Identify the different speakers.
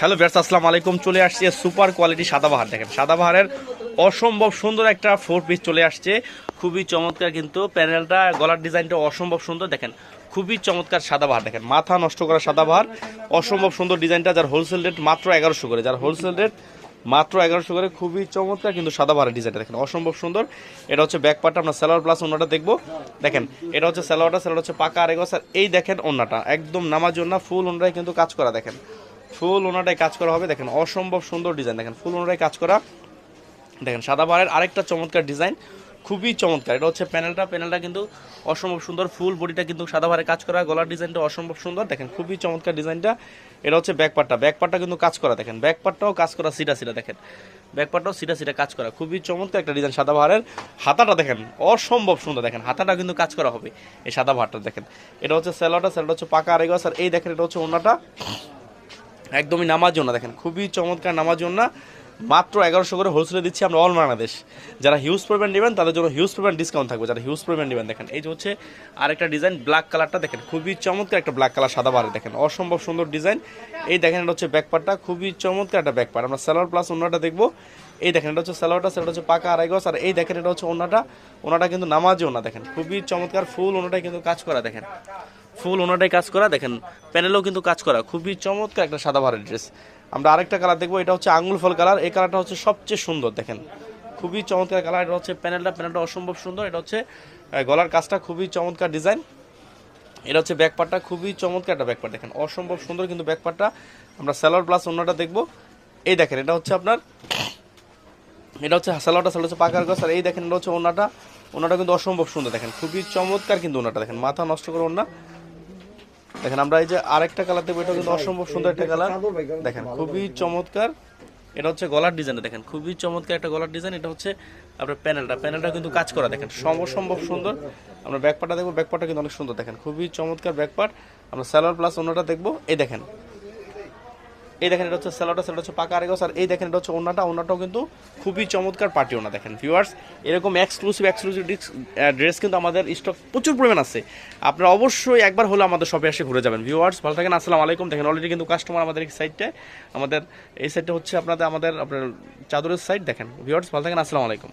Speaker 1: Hello viewers আসসালামু আলাইকুম। চলে আসছে সুপার কোয়ালিটি সাদাবাহার। দেখেন, সাদাবাহারের অসম্ভব সুন্দর একটা ফোর পিস চলে আসছে। খুবই চমৎকার কিন্তু প্যানেলটা, গলার ডিজাইনটা অসম্ভব সুন্দর। দেখেন, খুবই চমৎকার সাদাবাহার। দেখেন, মাথা নষ্ট করা সাদাবাহার। অসম্ভব সুন্দর ডিজাইনটা, যার হোলসেল রেট মাত্র এগারোশো করে। যার হোলসেল রেট মাত্র এগারোশো করে, খুবই চমৎকার কিন্তু সাদা সাদাবাহারের ডিজাইনটা। দেখেন, অসম্ভব সুন্দর। এটা হচ্ছে ব্যাক পার্টটা আমরা স্যালোয়ার প্লাস অন্যটা দেখব। দেখেন, এটা হচ্ছে স্যালোয়ারটা স্যালোয়ার হচ্ছে পাকা আর এগো এই দেখেন অন্যটা একদম নামার জন্য ফুল অন্যটাই কিন্তু কাজ করা, দেখেন। ফুল ওনাটাই কাজ করা হবে। দেখেন, অসম্ভব সুন্দর ডিজাইন। দেখেন, ফুল ওনাটাই কাজ করা। দেখেন, সাদা বারের আরেকটা চমৎকার ডিজাইন। খুবই চমৎকার। এটা হচ্ছে প্যানেলটা। প্যানেলটা কিন্তু অসম্ভব সুন্দর। ফুল বডিটা কিন্তু সাদা ভারে কাজ করা। গলার ডিজাইনটা অসম্ভব সুন্দর। দেখেন, খুবই চমৎকার ডিজাইনটা। এটা হচ্ছে ব্যাক পার্টটা। ব্যাক পার্টটা কিন্তু কাজ করা। দেখেন, ব্যাক পার্টটাও কাজ করা সিটা সিটা দেখেন, ব্যাক পার্টটাও সিটা সিটা কাজ করা। খুবই চমৎকার একটা ডিজাইন সাদা ভারের হাতাটা দেখেন, অসম্ভব সুন্দর। দেখেন, হাতাটা কিন্তু কাজ করা হবে এই সাদা ভারটা দেখেন, এটা হচ্ছে স্যালোটা স্যালোটা হচ্ছে পাকা আরেগস। আর এই দেখেন, এটা হচ্ছে ওনাটা একদমই নামার জন্য দেখেন খুবই চমৎকার নামার জন্য মাত্র এগারোশো করে হোলসেলে দিচ্ছি আমরা অল বাংলাদেশ। যারা হিউজ পরিমাণ নেবেন, তাদের জন্য হিউজ পরিমাণ ডিসকাউন্ট থাকবে। যারা হিউজ পরিমাণ নেবেন, দেখেন, এই যে হচ্ছে আরেকটা ডিজাইন ব্ল্যাক কালারটা দেখেন, খুবই চমৎকার একটা ব্ল্যাক কালার সাদা বারে দেখেন, অসম্ভব সুন্দর ডিজাইন এই দেখেন, এটা হচ্ছে ব্যাকপারটা খুবই চমৎকার একটা ব্যাকপার আমরা সালোয়ার প্লাস অন্যটা দেখব। এই দেখেন, এটা হচ্ছে সালোয়ারটা সেটা হচ্ছে পাকা আড়াই গজ। আর এই দেখেন, এটা হচ্ছে ওনাটা ওনাটা কিন্তু নামাজে ওনা দেখেন, খুবই চমৎকার ফুল ওনাটাই কিন্তু কাজ করা, দেখেন। ফুল ওনাটাই কাজ করা, দেখেন প্যানেলও কিন্তু কাজ করা, খুবই চমৎকার একটা সাদা ভারের ড্রেস আমরা আরেকটা কালার দেখব, এটা হচ্ছে আঙুল ফল কালার এই কালারটা হচ্ছে সবচেয়ে সুন্দর, দেখেন। খুবই চমৎকার কালার এটা হচ্ছে প্যানেলটা প্যানেলটা অসম্ভব সুন্দর। এটা হচ্ছে গলার কাজটা খুবই চমৎকার ডিজাইন এটা হচ্ছে ব্যাকপারটা খুবই চমৎকার একটা ব্যাকপার দেখেন। অসম্ভব সুন্দর কিন্তু ব্যাকপারটা আমরা স্যালোয়ার প্লাস অন্যটা দেখব। এই দেখেন, এটা হচ্ছে আপনার, এটা হচ্ছে সালোয়ারটা সালোয়ার হচ্ছে পাকার গাছ আর এই দেখেন, এটা হচ্ছে ওনাটা ওনাটা কিন্তু অসম্ভব সুন্দর, দেখেন। খুবই চমৎকার কিন্তু ওনাটা দেখেন। মাথা নষ্ট করে ওনা দেখেন আমরা এই যে আরেকটা কালার দেবো এটা কিন্তু অসম্ভব সুন্দর একটা কালার দেখেন খুবই চমৎকার। এটা হচ্ছে গলার ডিজাইন দেখেন খুবই চমৎকার একটা গলার ডিজাইন এটা হচ্ছে আপনার প্যানেলটা প্যানেলটা কিন্তু কাজ করা দেখেন সমসম্ভব সুন্দর। আমরা ব্যাকপাটা দেখব ব্যাকপাটা কিন্তু অনেক সুন্দর দেখেন খুবই চমৎকার ব্যাকপাট আমরা স্যালোয়ার প্লাস অন্যটা দেখব। এই দেখেন এই দেখেন, এটা হচ্ছে স্যালোটা সেটা হচ্ছে পাকা আরেগস আর এই দেখেন, এটা হচ্ছে ওনাটা ওনাটাও কিন্তু খুবই চমৎকার পার্টি ওনা দেখেন। ভিউয়ার্স এরকম এক্সক্লুসিভ এক্সক্লুসিভ ড্রেস কিন্তু আমাদের স্টক প্রচুর পরিমাণ আছে। আপনারা অবশ্যই একবার হলে আমাদের শপে এসে ঘুরে যাবেন। ভিউয়ার্স ভালো থাকেন, আসসালামু আলাইকুম। দেখেন অলরেডি কিন্তু কাস্টমার আমাদের এই সাইডটা আমাদের এই সাইডটা হচ্ছে আপনাদের, আমাদের আপনার চাদরের সাইড দেখেন। ভিউয়ার্স ভালো থাকেন, আসসালামু আলাইকুম।